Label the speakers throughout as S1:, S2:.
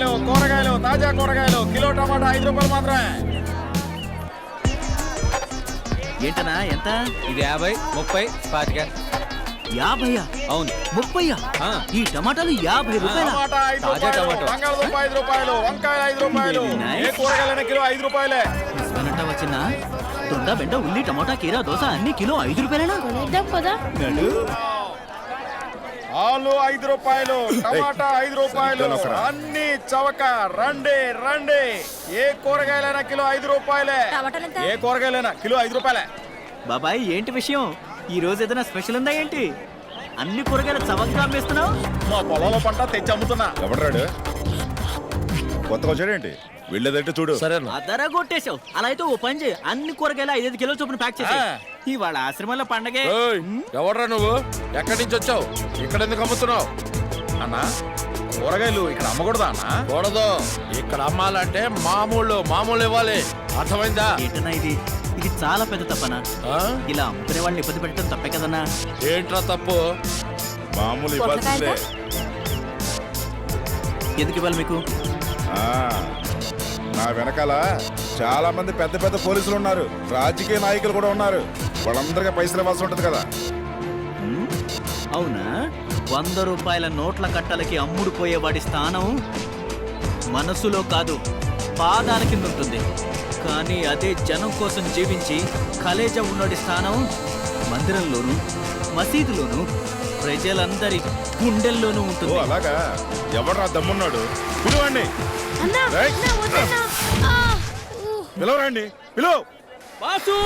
S1: తాజా కూరగాయలు. కిలో టమాటా ఐదు రూపాయలు మాత్రమే.
S2: ఏంటనా ఎంత?
S3: ఇది యాభై ముప్పై పాతిక.
S2: యాభయ్యా
S3: అవును.
S2: ముప్పయ్యా
S3: ఆ.
S2: ఈ టమాటాలు యాభై రూపాయల?
S3: తాజా టమాటో.
S1: బంగాళదుంప ఐదు రూపాయలు వంకాయ ఐదు రూపాయలు. ఏ కూరగాయలైనా కిలో ఐదు రూపాయలే.
S2: దొండ బెండ ఉల్లి టమాటా కీరా దోశ అన్ని కిలో ఐదు రూపాయలేనా?
S4: కొనేద్దాం పదా.
S1: ఆలు ఐదు రూపాయలు టమాటా ఐదు రూపాయలు అన్ని చవక రండి రండి. ఏ కూరగాయలైనా కిలో ఐదు రూపాయలే? ఏ కూరగాయలైనా కిలో ఐదు రూపాయలే.
S2: బాబాయ్ ఏంటి విషయం? ఈ రోజు ఏదైనా స్పెషల్ ఉందా ఏంటి? అన్ని కూరగాయలు చవకగా అమ్మేస్తున్నావు?
S1: మా పొలంలో పంట తెచ్చి అమ్ముతున్నా.
S5: ఎవడరాడు కొత్తగా వచ్చాడేంటి వెళ్ళేదంటే చూడు.
S3: సరే
S2: అదర కొట్టేశావు. అలా అయితే ఓ పని చేయి. అన్ని కూరగాయలు ఐదు కిలో చొప్పున ప్యాక్ చేసి. ఇవాళ ఆశ్రమంలో పండగే.
S3: ఎవడ్రా నువ్వు? ఎక్కడి నుంచి వచ్చావు? ఇక్కడ ఎందుకు అమ్ముతున్నావు?
S1: అన్నా కూరగాయలు ఇక్కడ అమ్మకూడదా అన్నా?
S3: కూడదు. ఇక్కడ అమ్మాలంటే మామూలు మామూలు ఇవ్వాలి. అర్థమైందా?
S2: ఏంటన్నా ఇది? ఇది చాలా పెద్ద తప్పనా?
S3: ఆ?
S2: ఇలా అమ్ముకునే వాళ్ళని ఇబ్బంది పెట్టడం తప్పే కదన్నా.
S3: ఏంట్రా తప్పు?
S5: మామూలు ఇవ్వాల్సిందే.
S2: ఎందుకు ఇవ్వాలి మీకు?
S5: ఆ, నా వెనకాల చాలా మంది పెద్ద పెద్ద పోలీసులు ఉన్నారు. రాజకీయ నాయకులు కూడా ఉన్నారు. వాళ్ళందరికీ పైసలు ఇవ్వాల్సి ఉంటుంది కదా?
S2: అవునా? వంద రూపాయల నోట్ల కట్టలకి అమ్ముడు పోయేవాడి స్థానం మనసులో కాదు పాదాల కింద ఉంటుంది. కానీ అదే జనం కోసం జీవించి కలేజ ఉన్నోడి స్థానం మందిరంలోను మసీదులోను ప్రజలందరి గుండెల్లోనూ ఉంటుంది.
S5: అలాగా? ఎవడరా దమ్మున్నాడు? పిలువండి. పిలవరండి. పిలువు
S2: వాసు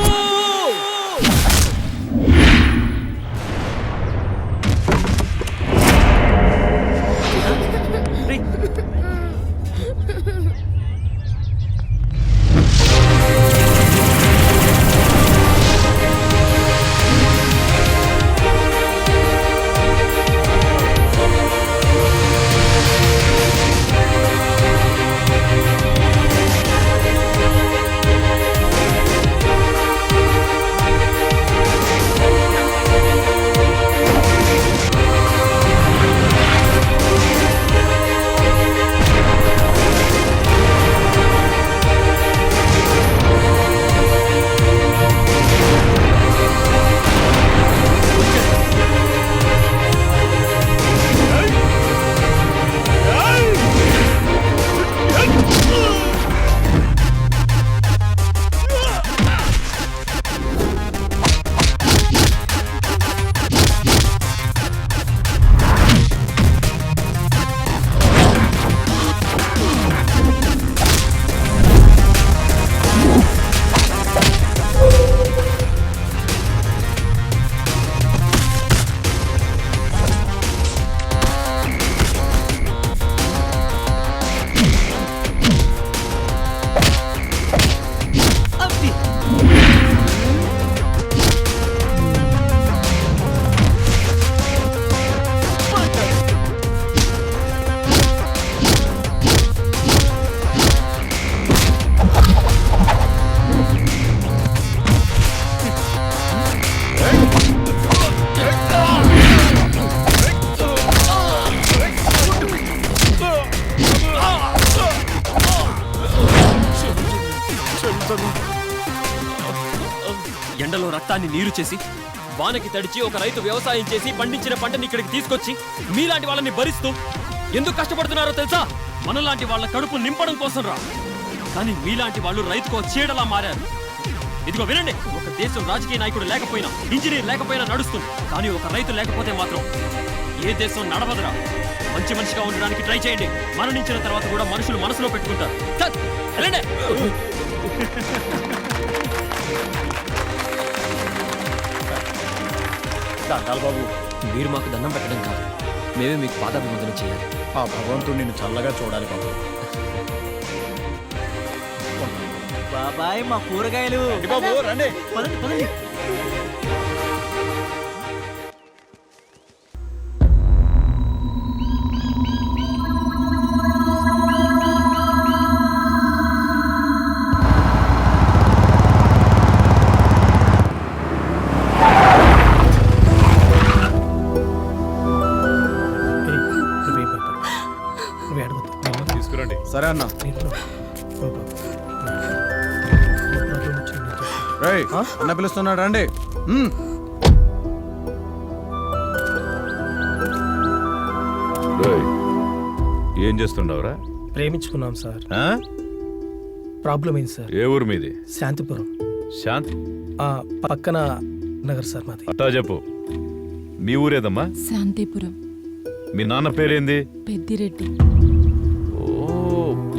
S6: ఎండలో రక్తాన్ని నీరు చేసి వానకి తడిచి ఒక రైతు వ్యవసాయం చేసి పండించిన పంటని ఇక్కడికి తీసుకొచ్చి మీలాంటి వాళ్ళని భరిస్తూ ఎందుకు కష్టపడుతున్నారో తెలుసా? మనలాంటి వాళ్ళ కడుపు నింపడం కోసం రా. కానీ మీలాంటి వాళ్ళు రైతుకో చీడలా మారారు. ఇదిగో వినండి ఒక దేశం రాజకీయ నాయకుడు లేకపోయినా ఇంజనీర్ లేకపోయినా నడుస్తుంది. కానీ ఒక రైతు లేకపోతే మాత్రం ఏ దేశం నడవదురా. మంచి మనిషిగా ఉండడానికి ట్రై చేయండి. మరణించిన తర్వాత కూడా మనుషులు మనసులో పెట్టుకుంటారు. వెళ్ళండి
S1: దండాలు బాబు.
S6: మీరు మాకు దండం పెట్టడం కాదు. మేమే మీకు పాదాభివందనం చేయాలి.
S1: ఆ భగవంతుడు నిన్ను చల్లగా చూడాలి బాబు.
S2: బాబాయ్ మా కూరగాయలు.
S1: రండి బాబు రండి.
S2: పదండి పదండి.
S1: చూడండి సరే అన్న. అన్న పిలుస్తున్నాడు రండి.
S7: ఏం చేస్తున్నావురా?
S8: ప్రేమించుకున్నాం సార్. ప్రాబ్లం ఏంటి సార్?
S7: ఏ ఊరు మీది?
S8: శాంతిపురం.
S7: శాంతి?
S8: ఆ పక్కన నగర్ సార్ మాది.
S7: అట్టా చెప్పు. మీ ఊరేదమ్మా?
S9: శాంతిపురం.
S7: మీ నాన్న పేరేంది?
S9: పెద్దిరెడ్డి.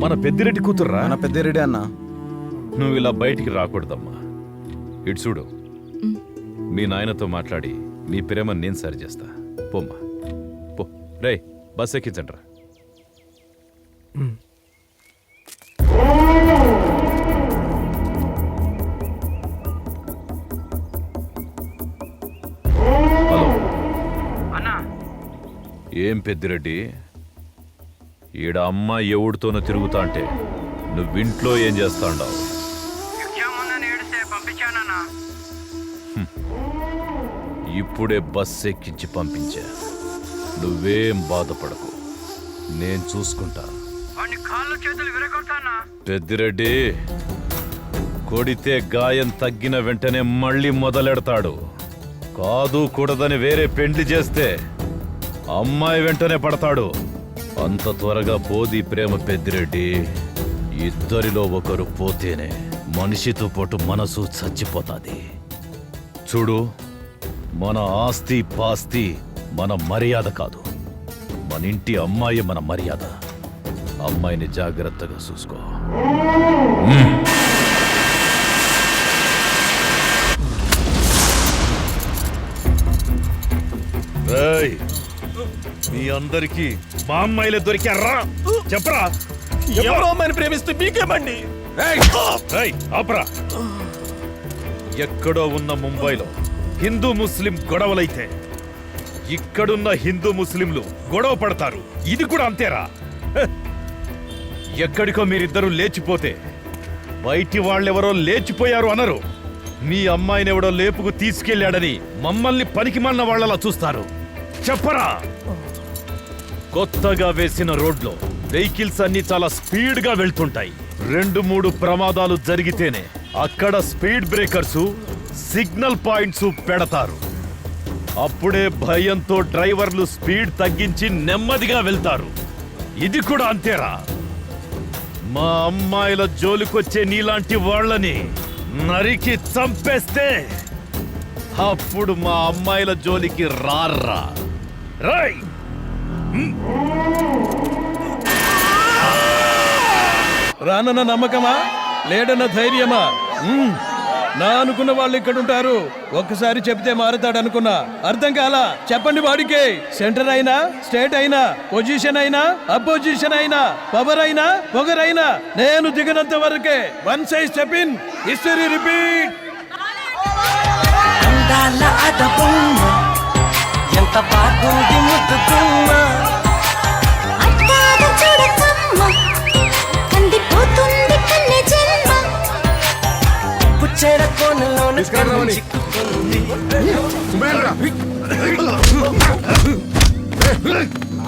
S7: మన పెద్దిరెడ్డి కూతుర్రా?
S1: మన పెద్దిరెడ్డి అన్న.
S7: నువ్వు ఇలా బయటికి రాకూడదమ్మా. ఇటు చూడు. మీ నాయనతో మాట్లాడి మీ ప్రేమ నేను సరి చేస్తా. పోమ్మా. పో. రేయ్ బస్ ఎక్కించండి రా హలో ఏం పెద్దిరెడ్డి? ఈడ అమ్మ ఎవడితోనో తిరుగుతా అంటే నువ్వింట్లో ఏం చేస్తా ఉండవు ఇప్పుడే బస్ ఎక్కించి పంపించా. నువ్వేం బాధపడకు. నేను చూసుకుంటా. పెద్దిరెడ్డి కొడితే గాయం తగ్గిన వెంటనే మళ్ళీ మొదలెడతాడు. కాదు కూడదని వేరే పెండ్లి చేస్తే అమ్మాయి వెంటనే పడతాడు. అంత త్వరగా పోది ప్రేమ పెద్దిరెడ్డి. ఇద్దరిలో ఒకరు పోతేనే మనిషితో పాటు మనసు చచ్చిపోతుంది. చూడు మన ఆస్తి పాస్తి మన మర్యాద కాదు. మన ఇంటి అమ్మాయి మన మర్యాద. అమ్మాయిని జాగ్రత్తగా చూసుకో. Hey! మీ అందరికి మా అమ్మాయిలే దొరికారా? చెప్పరా?
S8: ఎవరో అమ్మాయిని ప్రేమిస్తే మీకేమండి?
S7: ఆపరా. ఎక్కడో ఉన్న ముంబైలో హిందూ ముస్లిం గొడవలైతే ఇక్కడున్న హిందూ ముస్లింలు గొడవ పడతారు. ఇది కూడా అంతేరా. ఎక్కడికో మీరిద్దరూ లేచిపోతే బయటి వాళ్ళెవరో లేచిపోయారు అనరు. మీ అమ్మాయినెవడో లేపుకు తీసుకెళ్ళాడని మమ్మల్ని పనికిమన్న వాళ్ళలా చూస్తారు. చెప్పరా? కొత్తగా వేసిన రోడ్లో వెహికల్స్ అన్ని చాలా స్పీడ్గా వెళ్తుంటాయి. రెండు మూడు ప్రమాదాలు జరిగితేనే అక్కడ స్పీడ్ బ్రేకర్స్ సిగ్నల్ పాయింట్స్ పెడతారు. అప్పుడే భయంతో డ్రైవర్లు స్పీడ్ తగ్గించి నెమ్మదిగా వెళ్తారు. ఇది కూడా అంతేరా? మా అమ్మాయిల జోలికొచ్చే నీలాంటి వాళ్ళని నరికి చంపేస్తే అప్పుడు మా అమ్మాయిల జోలికి రార్రా. రై
S8: రానన్న నమ్మకమా? లేడన్న ధైర్యమా. నా అనుకున్న వాళ్ళు ఇక్కడ ఉంటారు ఒక్కసారి చెప్తే మారుతాడు అనుకున్నా అర్థం కాలా? చెప్పండి వాడికి. సెంటర్ అయినా స్టేట్ అయినా పొజిషన్ అయినా అపోజిషన్ అయినా పవర్ అయినా పొగరైనా నేను దిగినంత వరకే one size step in. History repeat.
S10: అట్టాగ చూడకమ్మ. కందిపోతుంది కన్నె జన్మ.
S11: కోనలోన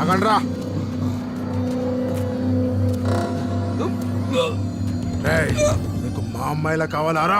S5: ఆగండ్రా.
S1: నీకు మా అమ్మాయిలా కావాలారా?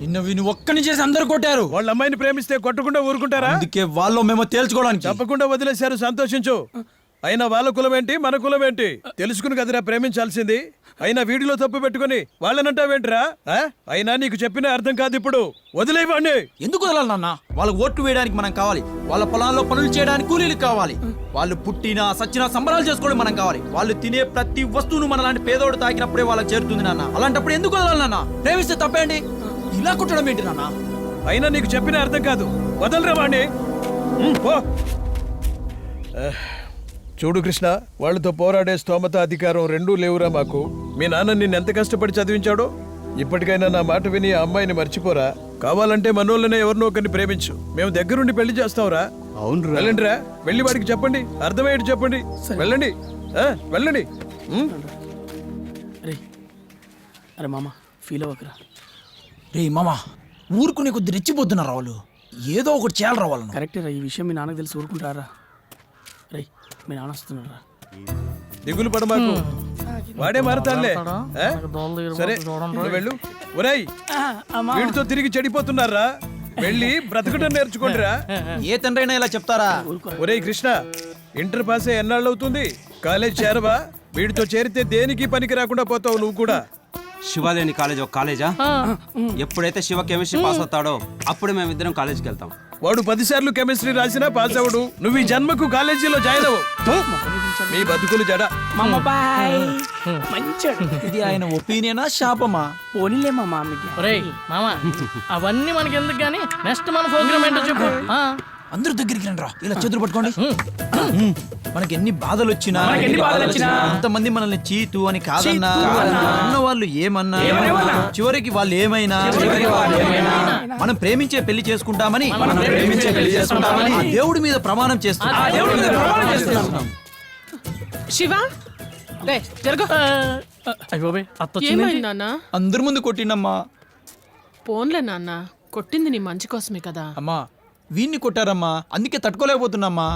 S12: నిన్న విని ఒక్కని చేసి అందరు కొట్టారు.
S8: వాళ్ళ అమ్మాయిని ప్రేమిస్తే కొట్టకుండా ఊరుకుంటారా?
S12: అందుకే వాళ్ళు మేము తేల్చుకోవడానికి.
S8: తప్పకుండా వదిలేశారు సంతోషించు. అయినా వాళ్ళ కులం ఏంటి మన కులం ఏంటి తెలుసుకుని కదరా ప్రేమించాల్సింది. అయినా వీడిలో తప్పు పెట్టుకుని వాళ్ళనంటావేంట్రా? అయినా నీకు చెప్పిన అర్థం కాదు ఇప్పుడు. వదిలేవాడిని
S12: ఎందుకు వదలాలి నాన్న? వాళ్ళకి ఓట్లు వేయడానికి మనం కావాలి. వాళ్ళ పొలాల్లో పనులు చేయడానికి కూలీలు కావాలి. వాళ్ళు పుట్టినా సచ్చినా సంబరాలు చేసుకోవడం మనం కావాలి. వాళ్ళు తినే ప్రతి వస్తువును మన లాంటి పేదోడు తాకినప్పుడే వాళ్ళకి చేరుతుంది నాన్న. అలాంటప్పుడు ఎందుకు వదలాలి నాన్న? ప్రేమిస్తే తప్పేంటి? ఇలా కుట్టడం ఏంటి నాన్న?
S8: అయినా నీకు చెప్పిన అర్థం కాదు. వదలరా వాణ్ణి? పో. చూడు కృష్ణ వాళ్ళతో పోరాడే స్తోమత అధికారం రెండూ లేవురా మాకు. మీ నాన్న నిన్ను ఎంత కష్టపడి చదివించాడో? ఇప్పటికైనా నా మాట విని ఆ అమ్మాయిని మర్చిపోరా. కావాలంటే మనోళ్ళనే ఎవరినో ఒకరిని ప్రేమించు. మేము దగ్గరుండి పెళ్ళి చేస్తావురా.
S12: అవును
S8: వెళ్ళండి రా వెళ్ళి వాడికి చెప్పండి. అర్థమయ్యేది చెప్పండి. వెళ్ళండి. వెళ్ళండి.
S9: అరే. మామ ఫీల్ అవ్వకరా.
S12: రే మామా ఊరుకునే కొద్ది రెచ్చిపోతున్నారు వాళ్ళు. ఏదో ఒకటి చేయాలరా వాళ్ళను.
S9: కరెక్టే రా ఈ విషయం మీ నాన్నకు తెలిసి ఊరుకుంటారా? రే మీ నాన్న వస్తున్నాడు రా.
S8: దిగులు పడమాకు వాడే మారతాడులే ఆ? సరే నువ్వు వెళ్ళు. ఒరేయ్ వీడితో తిరిగి చెడిపోతున్నారా? వెళ్ళి బ్రతకడం నేర్చుకోండిరా.
S12: ఏ తండ్రి అయినా ఇలా చెప్తారా?
S8: ఒరేయ్ కృష్ణ ఇంటర్ పాస్ అయ్యి ఎన్నాళ్ళు అవుతుంది కాలేజ్ చేరవా? వీడితో చేరితే దేనికి పనికి రాకుండా పోతావు నువ్వు కూడా?
S13: శివాలేని కాలేజ్ ఒక కాలేజా? ఎప్పుడైతే శివ కెమిస్ట్రీ పాస్ అవుతాడో అప్పుడు మేము ఇద్దరం కాలేజ్కి వెళ్తాం.
S8: వాడు పదిసార్లు కెమిస్ట్రీ రాసినా పాస్ అవడు నువ్వు ఈ జన్మకు కాలేజీలో జాయిన్ అవ్వు. మీ బతుకులు జడ.
S9: మామ
S12: ఇది ఆయన ఒపీనియనా శాపమా?
S9: పోనీలే మా మామికి రే మామ అవన్నీ మనకి ఎందుకు కానీ నెక్స్ట్ మన ప్రోగ్రామ్ ఏంటో చెప్పు. ఆ.
S12: అందరూ దగ్గరికి రండి రా ఇలా చేతులు పట్టుకోండి. మనకి ఎన్ని బాధలు వచ్చినా
S9: ఎన్ని బాధలు వచ్చినా,
S12: అంతమంది మనల్ని చీతు అని కాదన్నా అన్న వాళ్ళు ఏమన్నా చివరికి వాళ్ళు ఏమైనా మనం ప్రేమించే పెళ్ళి చేసుకుంటామని మనం ప్రేమించే పెళ్ళి చేసుకుంటామని ఆ దేవుడి మీద ప్రమాణం చేస్తున్నాం. ఆ దేవుడి మీద ప్రమాణం చేస్తున్నాం.
S14: శివ?
S12: అందరి ముందు కొట్టిండమ్మా.
S14: పోన్లే నాన్న కొట్టింది నీ మంచి కోసమే కదా.
S12: అమ్మా వీణ్ణి కొట్టారమ్మా అందుకే తట్టుకోలేకపోతున్నామ్మా.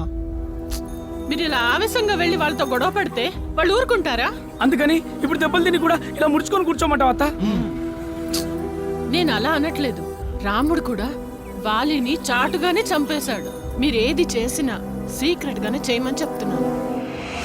S14: మీరు ఇలా ఆవేశంగా వెళ్ళి వాళ్ళతో గొడవ పడితే వాళ్ళు ఊరుకుంటారా?
S9: అందుకని ఇప్పుడు దెబ్బలు తిని కూడా ఇలా ముడుచుకొని కూర్చోమంటావు అత్త?
S14: నేను అలా అనట్లేదు. రాముడు కూడా వాలిని చాటుగానే చంపేశాడు. మీరేది చేసినా సీక్రెట్ గానే చేయమని చెప్తున్నాను.